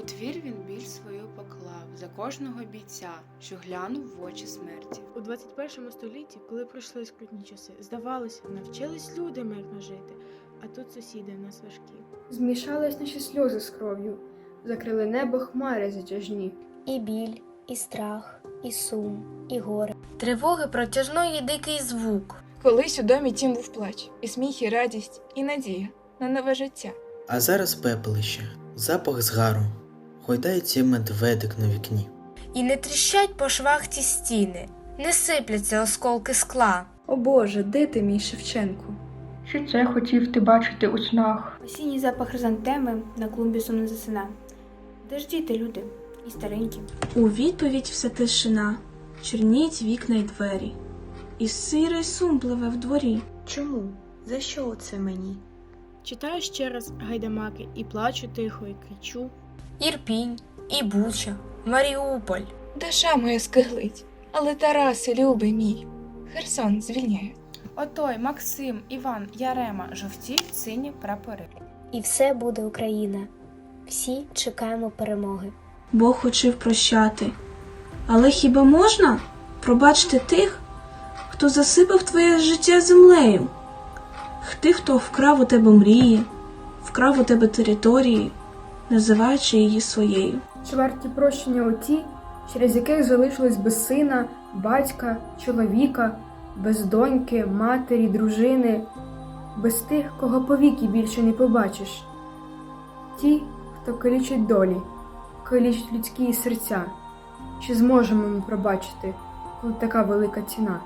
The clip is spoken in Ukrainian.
У твір він біль свою поклав за кожного бійця, що глянув в очі смерті. У 21 столітті, коли пройшли скрутні часи, здавалося, навчились люди мирно жити, а тут сусіди в нас важкі. Змішались наші сльози з кров'ю, закрили небо хмари затяжні. І біль, і страх, і сум, і горе. Тривоги протяжної дикий звук. Колись у домі тім був плач, і сміх, і радість, і надія на нове життя. А зараз пепелище, запах згару, гойдається медведик на вікні. І не тріщать по швах ті стіни, не сипляться осколки скла. О Боже, де ти, мій Шевченку? Чи це хотів ти бачити у снах? Осінній запах хризантеми на клумбі сумно засина. Де ж діти, люди, і старенькі. У відповідь вся тишина, чорніють вікна й двері, і сирий сум пливе в дворі. Чому? За що це мені? Читаю ще раз гайдамаки і плачу тихо, і кричу. Ірпінь, і Буча, Маріуполь. Душа моя скиглить, але Тараси, любий мій, Херсон звільняє. Отой, Максим, Іван, Ярема, жовті, сині прапори. І все буде Україна. Всі чекаємо перемоги. Бог хочів прощати. Але хіба можна пробачити тих, хто засипав твоє життя землею? Тих, хто вкрав у тебе мрії, вкрав у тебе території, називаючи її своєю. Чи варті прощення оті, через яких залишились без сина, батька, чоловіка, без доньки, матері, дружини, без тих, кого повіки більше не побачиш? Ті, хто калічить долі, калічить людські серця. Чи зможемо ми пробачити, коли така велика ціна?